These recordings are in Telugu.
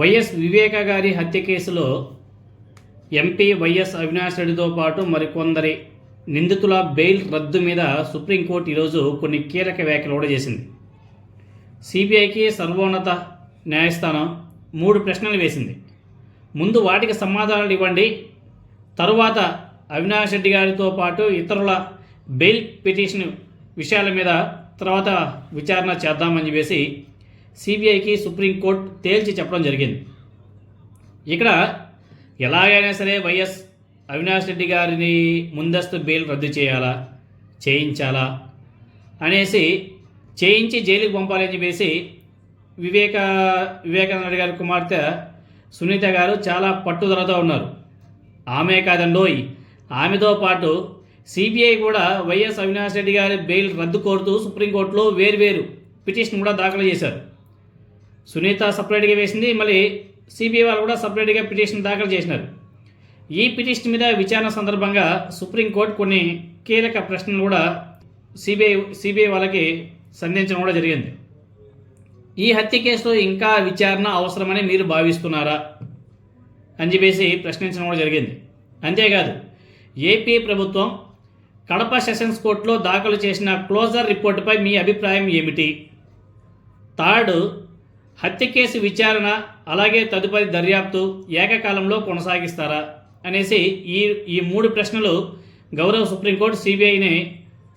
వైఎస్ వివేక గారి హత్య కేసులో ఎంపీ వైఎస్ అవినాష్ రెడ్డితో పాటు మరికొందరి నిందితుల బెయిల్ రద్దు మీద సుప్రీంకోర్టు ఈరోజు కొన్ని కీలక వ్యాఖ్యలు కూడా చేసింది. సిబిఐకి సర్వోన్నత న్యాయస్థానం మూడు ప్రశ్నలు వేసింది. ముందు వాటికి సమాధానాలు ఇవ్వండి. తరువాత అవినాష్ రెడ్డి గారితో పాటు ఇతరుల బెయిల్ పిటిషన్ విషయాల మీద తర్వాత విచారణ చేద్దామని చెప్పేసి సిబిఐకి సుప్రీంకోర్టు తేల్చి చెప్పడం జరిగింది. ఇక్కడ ఎలాగైనా సరే వైఎస్ అవినాష్ రెడ్డి గారిని ముందస్తు బెయిల్ రద్దు చేయాలా? చేయించాలా? అనేసి చేయించి జైలుకి పంపాలని చెప్పేసి వివేక వివేకానంద గారి కుమార్తె సునీత గారు చాలా పట్టుదలతో ఉన్నారు. ఆమె కాదండోయ్. ఆమెతో పాటు సిబిఐ కూడా వైఎస్ అవినాష్ రెడ్డి గారి బెయిల్ రద్దు కోరుతూ సుప్రీంకోర్టులో వేర్వేరు పిటిషన్ కూడా దాఖలు చేశారు. సునీత సపరేట్గా వేసింది. మళ్ళీ సిబిఐ వాళ్ళు కూడా సపరేట్గా పిటిషన్ దాఖలు చేసినారు. ఈ పిటిషన్ మీద విచారణ సందర్భంగా సుప్రీంకోర్టు కొన్ని కీలక ప్రశ్నలు కూడా సిబిఐ సిబిఐ వాళ్ళకి సంధించడం కూడా జరిగింది. ఈ హత్య కేసులో ఇంకా విచారణ అవసరమని మీరు భావిస్తున్నారా అని చెప్పేసి ప్రశ్నించడం కూడా జరిగింది. అంతేకాదు ఏపీ ప్రభుత్వం కడప సెషన్స్ కోర్టులో దాఖలు చేసిన క్లోజర్ రిపోర్టుపై మీ అభిప్రాయం ఏమిటి? థర్డ్ హత్య కేసు విచారణ అలాగే తదుపరి దర్యాప్తు ఏకకాలంలో కొనసాగిస్తారా అనేసి ఈ ఈ మూడు ప్రశ్నలు గౌరవ సుప్రీంకోర్టు సిబిఐని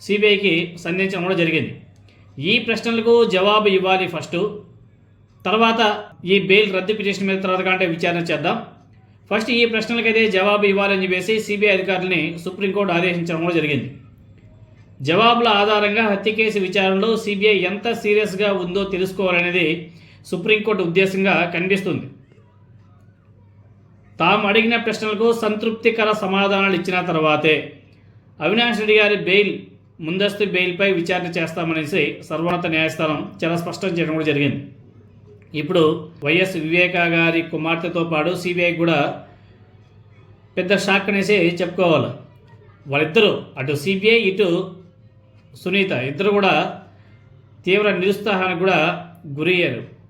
సిబిఐకి సంధించడం కూడా జరిగింది. ఈ ప్రశ్నలకు జవాబు ఇవ్వాలి ఫస్ట్. తర్వాత ఈ బెయిల్ రద్దు పిటిషన్ మీద తర్వాత కంటే విచారణ చేద్దాం. ఫస్ట్ ఈ ప్రశ్నలకైతే జవాబు ఇవ్వాలని చెప్పేసి సిబిఐ అధికారులని సుప్రీంకోర్టు ఆదేశించడం కూడా జరిగింది. జవాబుల ఆధారంగా హత్య కేసు విచారణలో సిబిఐ ఎంత సీరియస్గా ఉందో తెలుసుకోవాలనేది సుప్రీంకోర్టు ఉద్దేశంగా కనిపిస్తుంది. తాము అడిగిన ప్రశ్నలకు సంతృప్తికర సమాధానాలు ఇచ్చిన తర్వాతే అవినాష్ రెడ్డి గారి బెయిల్ ముందస్తు బెయిల్పై విచారణ చేస్తామనేసి సర్వోన్నత న్యాయస్థానం చాలా స్పష్టం చేయడం కూడా జరిగింది. ఇప్పుడు వైఎస్ వివేక గారి కుమార్తెతో పాటు సిబిఐ కూడా పెద్ద షాక్ అనేసి చెప్పుకోవాలి. వాళ్ళిద్దరూ అటు సిబిఐ ఇటు సునీత ఇద్దరు కూడా తీవ్ర నిరుత్సాహానికి కూడా గురయ్యారు.